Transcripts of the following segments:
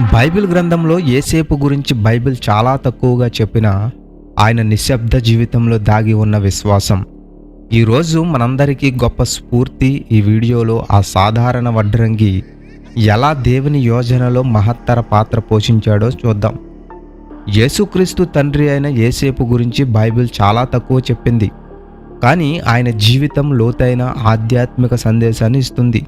Bible గ్రంథంలో ఏసేపు గురించి Bible చాలా తక్కువగా చెప్పిన ఆయన నిశ్శబ్ద జీవితంలో దాగి ఉన్న విశ్వాసం. ఈరోజు మనందరికీ గొప్ప స్ఫూర్తి ఈ వీడియోలో ఆ సాధారణ వడ్రంగి ఎలా దేవుని యోజనలో మహత్తర పాత్ర పోషించాడో చూద్దాం. యేసుక్రీస్తు తండ్రి అయిన ఏసేపు గురించి బైబిల్ చాలా తక్కువ చెప్పింది. కానీ ఆయన జీవితం లోతైన ఆధ్యాత్మిక సందేశాన్ని ఇస్తుంది.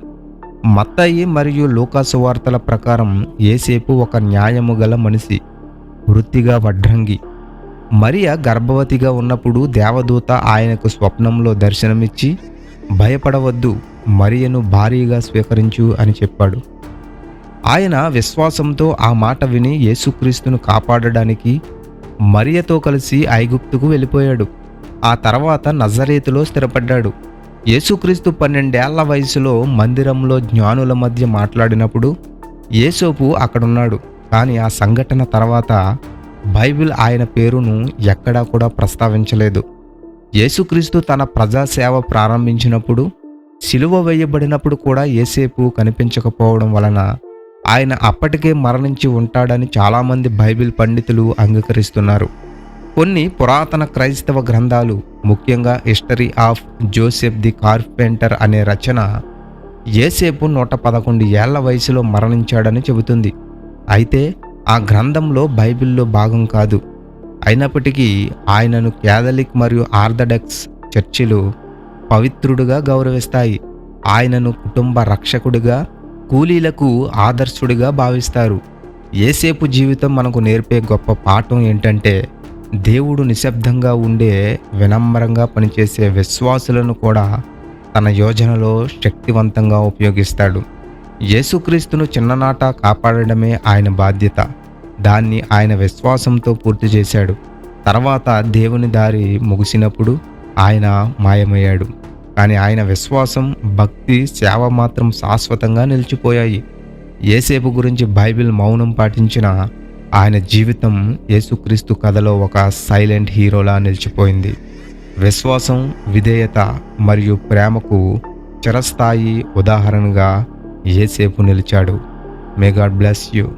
మత్తయి మరియు లూకాసు వార్తల ప్రకారం ఏసేపు ఒక న్యాయము గల మనిషి వృత్తిగా వడ్రంగి. మరియ గర్భవతిగా ఉన్నప్పుడు దేవదూత ఆయనకు స్వప్నంలో దర్శనమిచ్చి భయపడవద్దు మరియను భారీగా స్వీకరించు అని చెప్పాడు. ఆయన విశ్వాసంతో ఆ మాట విని యేసుక్రీస్తును కాపాడడానికి మరియతో కలిసి ఐగుప్తుకు వెళ్ళిపోయాడు. ఆ తర్వాత నజరేతులో స్థిరపడ్డాడు. యేసుక్రీస్తు పన్నెండేళ్ళ వయసులో మందిరంలో జ్ఞానుల మధ్య మాట్లాడినప్పుడు యేసోపు అక్కడున్నాడు. కానీ ఆ సంఘటన తర్వాత బైబిల్ ఆయన పేరును ఎక్కడా కూడా ప్రస్తావించలేదు. యేసుక్రీస్తు తన ప్రజాసేవ ప్రారంభించినప్పుడు సిలువ వేయబడినప్పుడు కూడా ఏసేపు కనిపించకపోవడం వలన ఆయన అప్పటికే మరణించి ఉంటాడని చాలామంది బైబిల్ పండితులు అంగీకరిస్తున్నారు. కొన్ని పురాతన క్రైస్తవ గ్రంథాలు ముఖ్యంగా history of Joseph the carpenter అనే రచన ఏసేపు నూట పదకొండు ఏళ్ళ వయసులో మరణించాడని చెబుతుంది. అయితే ఆ గ్రంథంలో బైబిల్లో భాగం కాదు. అయినప్పటికీ ఆయనను క్యాథలిక్ మరియు ఆర్థడాక్స్ చర్చిలు పవిత్రుడుగా గౌరవిస్తాయి. ఆయనను కుటుంబ రక్షకుడిగా కూలీలకు ఆదర్శుడిగా భావిస్తారు. ఏసేపు జీవితం మనకు నేర్పే గొప్ప పాఠం ఏంటంటే దేవుడు నిశ్శబ్దంగా ఉండే వినమ్రంగా పనిచేసే విశ్వాసులను కూడా తన యోజనలో శక్తివంతంగా ఉపయోగిస్తాడు. యేసుక్రీస్తును చిన్ననాట కాపాడడమే ఆయన బాధ్యత. దాన్ని ఆయన విశ్వాసంతో పూర్తి చేశాడు. తర్వాత దేవుని దారి ముగిసినప్పుడు ఆయన మాయమయ్యాడు. కానీ ఆయన విశ్వాసం భక్తి సేవ మాత్రం శాశ్వతంగా నిలిచిపోయాయి. ఏసేపు గురించి బైబిల్ మౌనం పాటించిన ఆయన జీవితం యేసుక్రీస్తు కథలో ఒక సైలెంట్ హీరోలా నిలిచిపోయింది. విశ్వాసం విధేయత మరియు ప్రేమకు చిరస్థాయి ఉదాహరణగా ఏసేపు నిలిచాడు. May God bless you.